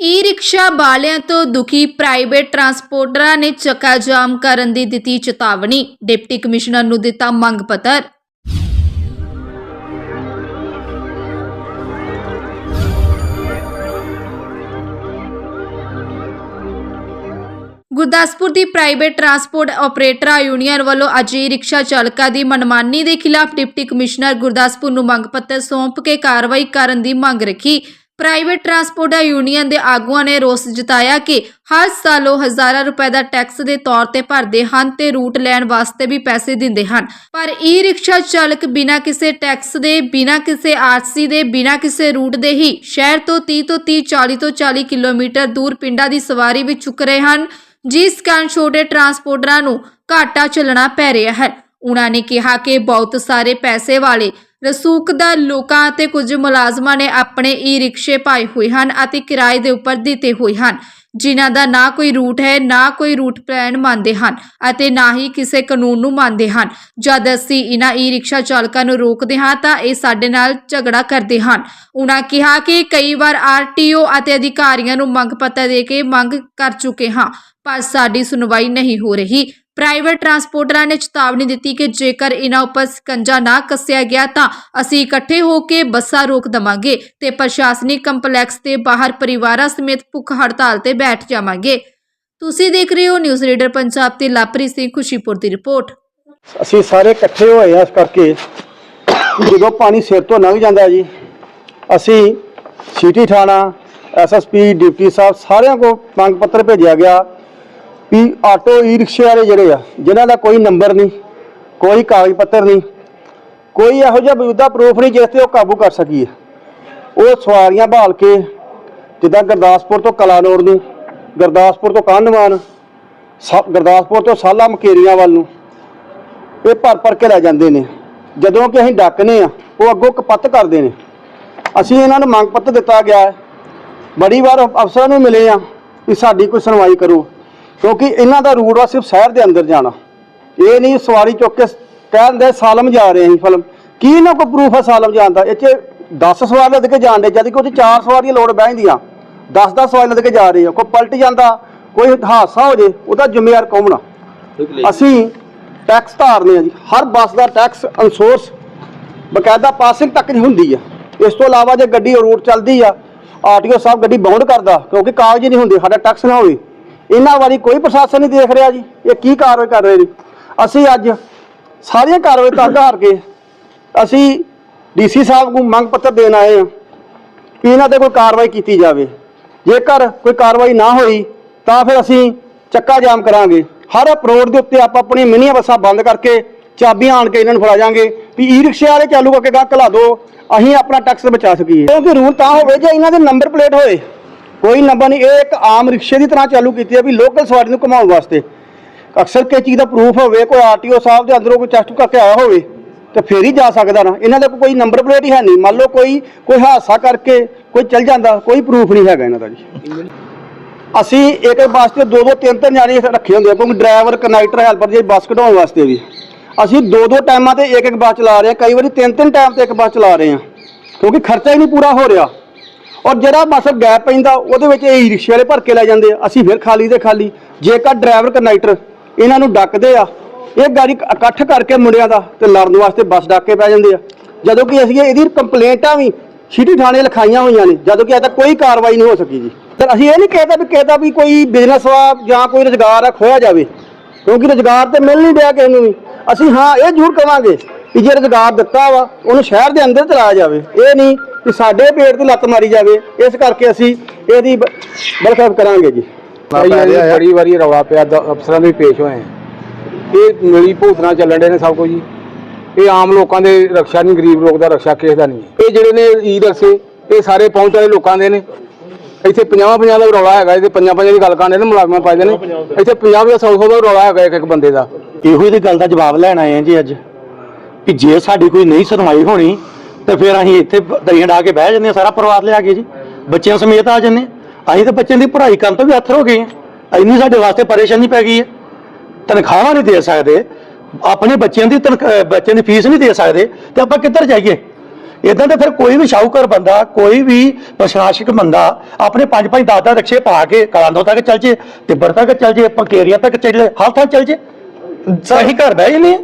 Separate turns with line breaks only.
ਈ rickshaw ਵਾਲਿਆਂ ਤੋਂ ਦੁਖੀ ਪ੍ਰਾਈਵੇਟ ਟਰਾਂਸਪੋਰਟਰਾਂ ਨੇ ਚੱਕਾ ਜਾਮ ਕਰਨ ਦੀ ਦਿੱਤੀ ਚੇਤਾਵਨੀ ਡਿਪਟੀ ਕਮਿਸ਼ਨਰ ਨੂੰ ਦਿੱਤਾ ਮੰਗ ਪੱਤਰ ਗੁਰਦਾਸਪੁਰ ਦੀ ਪ੍ਰਾਈਵੇਟ ਟਰਾਂਸਪੋਰਟ ਆਪਰੇਟਰਾਂ ਯੂਨੀਅਨ ਵੱਲੋਂ ਅੱਜ ਈ ਰਿਕਸ਼ਾ ਚਾਲਕਾਂ ਦੀ ਮਨਮਾਨੀ ਦੇ ਖਿਲਾਫ ਡਿਪਟੀ ਕਮਿਸ਼ਨਰ ਗੁਰਦਾਸਪੁਰ ਨੂੰ ਮੰਗ ਪੱਤਰ ਸੌਂਪ ਕੇ ਕਾਰਵਾਈ ਕਰਨ ਦੀ ਮੰਗ ਰੱਖੀ ਪ੍ਰਾਈਵੇਟ ਟਰਾਂਸਪੋਰਟ ਯੂਨੀਅਨ ਦੇ ਆਗੂਆਂ ਨੇ ਰੋਸ ਜਤਾਇਆ ਕਿ ਹਰ ਸਾਲ ਉਹ ਹਜ਼ਾਰਾਂ ਰੁਪਏ ਦਾ ਟੈਕਸ ਦੇ ਤੌਰ ਤੇ ਭਰਦੇ ਹਨ ਤੇ ਰੂਟ ਲੈਣ ਵਾਸਤੇ ਵੀ ਪੈਸੇ ਦਿੰਦੇ ਹਨ। ਪਰ ਈ ਰਿਕਸ਼ਾ ਚਾਲਕ ਬਿਨਾਂ ਕਿਸੇ ਟੈਕਸ ਦੇ, ਬਿਨਾਂ ਕਿਸੇ ਆਰਸੀ ਦੇ, ਬਿਨਾਂ ਕਿਸੇ ਰੂਟ ਦੇ ਹੀ ਸ਼ਹਿਰ ਤੋਂ 30 ਤੋਂ 30 40 ਤੋਂ 40 ਕਿਲੋਮੀਟਰ ਦੂਰ ਪਿੰਡਾਂ ਦੀ ਸਵਾਰੀ ਵੀ ਚੁੱਕ ਰਹੇ ਹਨ, ਜਿਸ ਕਾਰਨ ਛੋਟੇ ਟਰਾਂਸਪੋਰਟਰਾਂ ਨੂੰ ਘਾਟਾ ਚੱਲਣਾ ਪੈ ਰਿਹਾ ਹੈ। ਉਹਨਾਂ ਨੇ ਕਿਹਾ ਕਿ ਬਹੁਤ ਸਾਰੇ ਪੈਸੇ ਵਾਲੇ ਰਸੂਖਦਾਰ ਲੋਕਾਂ ਅਤੇ ਕੁਝ ਮੁਲਾਜ਼ਮਾਂ ਨੇ ਆਪਣੇ ਈ ਰਿਕਸ਼ੇ ਪਾਏ ਹੋਏ ਹਨ ਅਤੇ ਕਿਰਾਏ ਦੇ ਉੱਪਰ ਦਿੱਤੇ ਹੋਏ ਹਨ, ਜਿਨ੍ਹਾਂ ਦਾ ਨਾ ਕੋਈ ਰੂਟ ਹੈ, ਨਾ ਕੋਈ ਰੂਟ ਪਲਾਨ ਮੰਨਦੇ ਹਨ ਅਤੇ ਨਾ ਹੀ ਕਿਸੇ ਕਾਨੂੰਨ ਨੂੰ ਮੰਨਦੇ ਹਨ। ਜਦ ਅਸੀਂ ਇਹਨਾਂ ਈ ਰਿਕਸ਼ਾ ਚਾਲਕਾਂ ਨੂੰ ਰੋਕਦੇ ਹਾਂ ਤਾਂ ਇਹ ਸਾਡੇ ਨਾਲ ਝਗੜਾ ਕਰਦੇ ਹਨ। ਉਹਨਾਂ ਕਿਹਾ ਕਿ ਕਈ ਵਾਰ ਆਰਟੀਓ ਅਤੇ ਅਧਿਕਾਰੀਆਂ ਨੂੰ ਮੰਗ ਪੱਤਰ ਦੇ ਕੇ ਮੰਗ ਕਰ ਚੁੱਕੇ ਹਾਂ ਪਰ ਸਾਡੀ ਸੁਣਵਾਈ ਨਹੀਂ ਹੋ ਰਹੀ। ਪ੍ਰਾਈਵੇਟ ਟਰਾਂਸਪੋਰਟਰਾਂ ਨੇ ਚੇਤਾਵਨੀ ਦਿੱਤੀ ਕਿ ਜੇਕਰ ਇਹਨਾਂ ਉੱਪਰ ਸਕੰਜਾ ਨਾ ਕੱਸਿਆ ਗਿਆ ਤਾਂ ਅਸੀਂ ਇਕੱਠੇ ਹੋ ਕੇ ਬੱਸਾਂ ਰੋਕ ਦਵਾਂਗੇ ਤੇ ਪ੍ਰਸ਼ਾਸਨਿਕ ਕੰਪਲੈਕਸ ਦੇ ਬਾਹਰ ਪਰਿਵਾਰਾਂ ਸਮੇਤ ਭੁੱਖ ਹੜਤਾਲ ਤੇ ਬੈਠ ਜਾਵਾਂਗੇ। ਤੁਸੀਂ ਦੇਖ ਰਹੇ ਹੋ ਨਿਊਜ਼ ਰੀਡਰ ਪੰਜਾਬ ਤੇ ਲਾਪਰੀ ਸਿੰਘ ਖੁਸ਼ੀਪੁਰ ਦੀ ਰਿਪੋਰਟ।
ਅਸੀਂ ਸਾਰੇ ਇਕੱਠੇ ਹੋਏ ਆ ਇਸ ਕਰਕੇ ਜਦੋਂ ਪਾਣੀ ਸਿਰ ਤੋਂ ਲੰਘ ਜਾਂਦਾ ਜੀ, ਅਸੀਂ ਸਿਟੀ ਥਾਣਾ ਐਸਐਸਪੀ ਡਿਪਟੀ ਸਾਹਿਬ ਸਾਰਿਆਂ ਕੋ ਮੰਗ ਪੱਤਰ ਭੇਜਿਆ ਗਿਆ ਵੀ ਆਟੋ ਈ ਰਿਕਸ਼ੇ ਵਾਲੇ ਜਿਹੜੇ ਆ, ਜਿਨ੍ਹਾਂ ਦਾ ਕੋਈ ਨੰਬਰ ਨਹੀਂ, ਕੋਈ ਕਾਗਜ਼ ਪੱਤਰ ਨਹੀਂ, ਕੋਈ ਇਹੋ ਜਿਹਾ ਮੌਜੂਦਾ ਪ੍ਰੂਫ ਨਹੀਂ ਜਿਸ ਤੇ ਉਹ ਕਾਬੂ ਕਰ ਸਕੀਏ। ਉਹ ਸਵਾਰੀਆਂ ਭਾਲ ਕੇ ਜਿੱਦਾਂ ਗੁਰਦਾਸਪੁਰ ਤੋਂ ਕਲਾਨੌਰ ਨੂੰ, ਗੁਰਦਾਸਪੁਰ ਤੋਂ ਕਾਂਢਵਾਨ ਸਾ- ਗੁਰਦਾਸਪੁਰ ਤੋਂ ਸਾਲਾ ਮਕੇਰੀਆਂ ਵੱਲ ਨੂੰ ਇਹ ਭਰ ਭਰ ਕੇ ਲੈ ਜਾਂਦੇ ਨੇ। ਜਦੋਂ ਕਿ ਅਸੀਂ ਡੱਕਨੇ ਆ, ਉਹ ਅੱਗੋਂ ਕਪੱਤ ਕਰਦੇ ਨੇ। ਅਸੀਂ ਇਹਨਾਂ ਨੂੰ ਮੰਗ ਪੱਤਰ ਦਿੱਤਾ ਗਿਆ ਹੈ। ਬੜੀ ਵਾਰ ਅਫਸਰਾਂ ਨੂੰ ਮਿਲੇ ਆ ਕਿ ਸਾਡੀ ਕੋਈ ਸੁਣਵਾਈ ਕਰੋ। ਕਿਉਂਕਿ ਇਹਨਾਂ ਦਾ ਰੂਟ ਆ ਸਿਰਫ ਸ਼ਹਿਰ ਦੇ ਅੰਦਰ ਜਾਣਾ। ਇਹ ਨਹੀਂ ਸਵਾਰੀ ਚੁੱਕ ਕੇ ਕਹਿੰਦੇ ਸਾਲਮ ਜਾ ਰਹੇ ਅਸੀਂ ਫਿਲਮ ਕੀ ਇਹਨਾਂ ਕੋਲ ਪ੍ਰੂਫ ਹੈ ਸਾਲਮ ਜਾਣ ਦਾ? ਇਹ 'ਚ 10 ਸਵਾਰ ਲੱਦ ਕੇ ਜਾਣ ਦੇ ਜਦ ਕਿ ਉਹ 'ਚ ਚਾਰ ਸਵਾਰੀਆਂ ਲੋਡ ਬਹਿੰਦੀਆਂ 10-10 ਸਵਾਰ ਲੱਦ ਕੇ ਜਾ ਰਹੇ ਆ। ਕੋਈ ਪਲਟ ਜਾਂਦਾ ਕੋਈ ਹਾਦਸਾ ਹੋ ਜੇ ਉਹਦਾ ਜ਼ਿੰਮੇਵਾਰ ਕੌਣ ਆ? ਅਸੀਂ ਟੈਕਸ ਧਾਰਨੇ ਆ ਜੀ। ਹਰ ਬੱਸ ਦਾ ਟੈਕਸ ਅਨਸੋਰਸ ਬਕਾਇਦਾ ਪਾਸਿੰਗ ਤੱਕ ਨਹੀਂ ਹੁੰਦੀ ਆ। ਇਸ ਤੋਂ ਇਲਾਵਾ ਜੇ ਗੱਡੀ ਰੂਟ ਚੱਲਦੀ ਆ ਆਰਟੀਓ ਸਾਹਿਬ ਗੱਡੀ ਬਾਉਂਡ ਕਰਦਾ ਕਿਉਂਕਿ ਕਾਗਜ਼ ਨਹੀਂ ਹੁੰਦੇ ਸਾਡਾ ਟੈਕਸ ਨਾ ਹੋਵੇ। ਇਹਨਾਂ ਵਾਰੀ ਕੋਈ ਪ੍ਰਸ਼ਾਸਨ ਨਹੀਂ ਦੇਖ ਰਿਹਾ ਜੀ। ਇਹ ਕੀ ਕਾਰਵਾਈ ਕਰ ਰਹੇ ਨੇ ਅਸੀਂ ਅੱਜ ਸਾਰੀਆਂ ਕਾਰਵਾਈ ਤਾਂ ਆਧਾਰ ਕੇ ਅਸੀਂ ਡੀਸੀ ਸਾਹਿਬ ਨੂੰ ਮੰਗ ਪੱਤਰ ਦੇਣ ਆਏ ਹਾਂ ਕਿ ਇਹਨਾਂ ਤੇ ਕੋਈ ਕਾਰਵਾਈ ਕੀਤੀ ਜਾਵੇ। ਜੇਕਰ ਕੋਈ ਕਾਰਵਾਈ ਨਾ ਹੋਈ, ਤਾਂ ਫਿਰ ਅਸੀਂ ਚੱਕਾ ਜਾਮ ਕਰਾਂਗੇ। ਹਰ ਅਪਰੋਡ ਦੇ ਉੱਤੇ ਆਪਾਂ ਆਪਣੀ ਮਿਨੀਆਂ ਬੱਸਾਂ ਬੰਦ ਕਰਕੇ ਚਾਬੀਆਂ ਆਣ ਕੇ ਇਹਨਾਂ ਨੂੰ ਫੜਾ ਜਾਾਂਗੇ ਵੀ ਈ ਰਿਕਸ਼ੇ ਵਾਲੇ ਚਾਲੂ ਕਰਕੇ ਗਾਹ ਘਲਾ ਦਿਓ, ਅਸੀਂ ਆਪਣਾ ਟੈਕਸ ਬਚਾ ਸਕੀਏ। ਕਿਉਂਕਿ ਰੂਲ ਤਾਂ ਹੋਵੇ ਜੇ ਇਹਨਾਂ ਦੇ ਨੰਬਰ ਪਲੇਟ ਹੋਏ। ਕੋਈ ਨੰਬਰ ਨਹੀਂ, ਇਹ ਇੱਕ ਆਮ ਰਿਕਸ਼ੇ ਦੀ ਤਰ੍ਹਾਂ ਚਾਲੂ ਕੀਤੀ ਹੈ ਵੀ ਲੋਕਲ ਸਵਾਰੀ ਨੂੰ ਘੁਮਾਉਣ ਵਾਸਤੇ। ਅਕਸਰ ਕਿਸੇ ਚੀਜ਼ ਦਾ ਪ੍ਰੂਫ ਹੋਵੇ, ਕੋਈ ਆਰਟੀਓ ਸਾਹਿਬ ਦੇ ਅੰਦਰੋਂ ਕੋਈ ਟੈਸਟ ਕਰਕੇ ਆਇਆ ਹੋਵੇ, ਤੇ ਫੇਰ ਹੀ ਜਾ ਸਕਦਾ ਨਾ। ਇਹਨਾਂ ਦਾ ਕੋਈ ਨੰਬਰ ਪਲੇਟ ਹੀ ਹੈ ਨਹੀਂ। ਮੰਨ ਲਓ ਕੋਈ ਕੋਈ ਹਾਦਸਾ ਕਰਕੇ ਕੋਈ ਚੱਲ ਜਾਂਦਾ, ਕੋਈ ਪ੍ਰੂਫ ਨਹੀਂ ਹੈਗਾ ਇਹਨਾਂ ਦਾ ਜੀ। ਅਸੀਂ ਇੱਕ ਬੱਸ ਤੇ ਦੋ ਦੋ ਤਿੰਨ ਤਿੰਨ ਜਾਣੇ ਰੱਖੇ ਹੁੰਦੇ ਆ, ਕਿਉਂਕਿ ਡਰਾਈਵਰ ਕੰਡਕਟਰ ਹੈਲਪਰ ਜੇ ਬੱਸ ਕਢਾਉਣ ਵਾਸਤੇ ਵੀ। ਅਸੀਂ ਦੋ ਦੋ ਟਾਈਮਾਂ ਤੇ ਇੱਕ ਇੱਕ ਬੱਸ ਚਲਾ ਰਹੇ ਹਾਂ, ਕਈ ਵਾਰੀ ਤਿੰਨ ਤਿੰਨ ਟਾਈਮ ਤੇ ਇੱਕ ਬੱਸ ਚਲਾ ਰਹੇ ਹਾਂ, ਕਿਉਂਕਿ ਖਰਚਾ ਹੀ ਨਹੀਂ ਪੂਰਾ ਹੋ ਰਿਹਾ। ਔਰ ਜਿਹੜਾ ਬੱਸ ਗੈਪ ਪੈਂਦਾ, ਉਹਦੇ ਵਿੱਚ ਇਹ ਰਿਕਸ਼ੇ ਵਾਲੇ ਭਰ ਕੇ ਲੈ ਜਾਂਦੇ ਆ। ਅਸੀਂ ਫਿਰ ਖਾਲੀ ਦੇ ਖਾਲੀ, ਜੇਕਰ ਡਰਾਈਵਰ ਕੰਡਕਟਰ ਇਹਨਾਂ ਨੂੰ ਡੱਕਦੇ ਆ, ਇਹ ਗਾੜੀ ਇਕੱਠ ਕਰਕੇ ਮੁੰਡਿਆਂ ਦਾ ਤੇ ਲੜਨ ਵਾਸਤੇ ਬੱਸ ਡੱਕ ਕੇ ਪੈ ਜਾਂਦੇ ਆ। ਜਦੋਂ ਕਿ ਅਸੀਂ ਇਹਦੀ ਕੰਪਲੇਂਟਾਂ ਵੀ ਸਿਟੀ ਥਾਣੇ ਲਿਖਾਈਆਂ ਹੋਈਆਂ ਨੇ, ਜਦੋਂ ਕਿ ਅਜੇ ਤੱਕ ਕੋਈ ਕਾਰਵਾਈ ਨਹੀਂ ਹੋ ਸਕੀ ਜੀ। ਤਾਂ ਅਸੀਂ ਇਹ ਨਹੀਂ ਕਹਿੰਦੇ ਵੀ ਕਹਿੰਦਾ ਵੀ ਕੋਈ ਬਿਜ਼ਨਸ ਵਾ ਜਾਂ ਕੋਈ ਰੁਜ਼ਗਾਰ ਆ ਖੋਇਆ ਜਾਵੇ, ਕਿਉਂਕਿ ਰੁਜ਼ਗਾਰ ਤੇ ਮਿਲ ਨਹੀਂ ਰਿਹਾ ਕਿਸੇ ਨੂੰ ਵੀ। ਅਸੀਂ ਹਾਂ, ਇਹ ਜ਼ਰੂਰ ਕਵਾਂਗੇ ਕਿ ਜੇ ਰੁਜ਼ਗਾਰ ਦਿੱਤਾ ਵਾ ਉਹਨੂੰ ਸ਼ਹਿਰ ਦੇ ਅੰਦਰ ਚਲਾਇਆ ਜਾਵੇ। ਇਹ ਨਹੀਂ ਕਿ ਸਾਡੇ ਪੇਟ ਤੇ ਲੱਤ ਮਾਰੀ ਜਾਵੇ। ਇਸ ਕਰਕੇ ਅਸੀਂ ਇਹਦੀ ਬਲਖਾਬ ਕਰਾਂਗੇ ਜੀ।
ਬੜੀ ਵਾਰੀ ਰੌਲਾ ਪਿਆ ਦ- ਅਫਸਰਾਂ ਨੂੰ ਵੀ ਪੇਸ਼ ਹੋਏ। ਇਹ ਮਿਲੀ ਭੂਤਨਾ ਚੱਲਣ ਦੇ ਨੇ ਸਭ ਕੁਝ ਜੀ। ਇਹ ਆਮ ਲੋਕਾਂ ਦੇ ਰਕਸ਼ਾ ਨਹੀਂ ਗਰੀਬ ਲੋਕ ਦਾ ਰਕਸ਼ਾ ਕਿਸੇ ਦਾ ਨਹੀਂ। ਇਹ ਜਿਹੜੇ ਨੇ ਈ ਰਕਸ਼ੇ ਇਹ ਸਾਰੇ ਪਹੁੰਚ ਵਾਲੇ ਲੋਕਾਂ ਦੇ ਨੇ। ਇੱਥੇ 50 50 ਦਾ ਰੌਲਾ ਹੈਗਾ ਇਹਦੇ ਪੰਜਾਂ ਪੰਜਾਂ ਦੀ ਗੱਲ ਕਰਦੇ ਨੇ ਮੁਲਾਜ਼ਮਾਂ ਪਾਈਦੇ ਨੇ। ਇੱਥੇ 50 ਦਾ 100 100 ਦਾ ਰੌਲਾ ਹੈਗਾ ਇੱਕ ਇੱਕ ਬੰਦੇ ਦਾ।
ਇਹੋ ਹੀ ਦੀ ਗੱਲ ਦਾ ਜਵਾਬ ਲੈਣ ਆਏ ਆ ਜੀ ਅੱਜ। ਕਿ ਜੇ ਸਾਡੀ ਕੋਈ ਨਹੀਂ ਸੁਣਵਾਈ ਹੋਣੀ ਤੇ ਫਿਰ ਅਸੀਂ ਇੱਥੇ ਦਰੀਆਂ ਢਾ ਕੇ ਬਹਿ ਜੰਨੇ ਸਾਰਾ ਪਰਿਵਾਰ ਲਿਆ ਕੇ ਜੀ। ਬੱਚਿਆਂ ਸਮੇਤ ਆ ਜੰਨੇ ਅਸੀਂ ਤਾਂ ਬੱਚਿਆਂ ਦੀ ਪੜ੍ਹਾਈ ਕਰਨ ਤੋਂ ਵੀ ਅੱਥਰ ਹੋ ਗਏ ਆ ਇੰਨੀ ਸਾਡੇ ਵਾਸਤੇ ਪਰੇਸ਼ਾਨੀ ਪੈ ਗਈ ਹੈ। ਤਨਖਾਹਾਂ ਨਹੀਂ ਦੇ ਸਕਦੇ। ਆਪਣੇ ਬੱਚਿਆਂ ਦੀ ਬੱਚਿਆਂ ਦੀ ਫੀਸ ਨਹੀਂ ਦੇ ਸਕਦੇ। ਤੇ ਆਪਾਂ ਕਿੱਧਰ ਜਾਈਏ?
ਇਦਾਂ ਤੇ ਫਿਰ ਕੋਈ ਵੀ ਸ਼ਾਹੂਕਾਰ ਬੰਦਾ ਕੋਈ ਵੀ ਪ੍ਰਸ਼ਾਸਕ ਬੰਦਾ ਆਪਣੇ ਪੰਜ ਪੰਜ ਦਸ ਰਕਸ਼ੇ ਪਾ ਕੇ ਕਲਾਂਦੋ ਤੱਕ ਚੱਲ ਜੇ ਤਿੱਬੜ ਤੱਕ ਚੱਲ ਜੇ ਪੰਕੇਰੀਆ ਤੱਕ ਚੱਲ ਜੇ ਹਰ ਥਾਂ ਚੱਲ ਜੇ। ਸਹੀ ਘਰ ਬਹਿ ਜਨੇ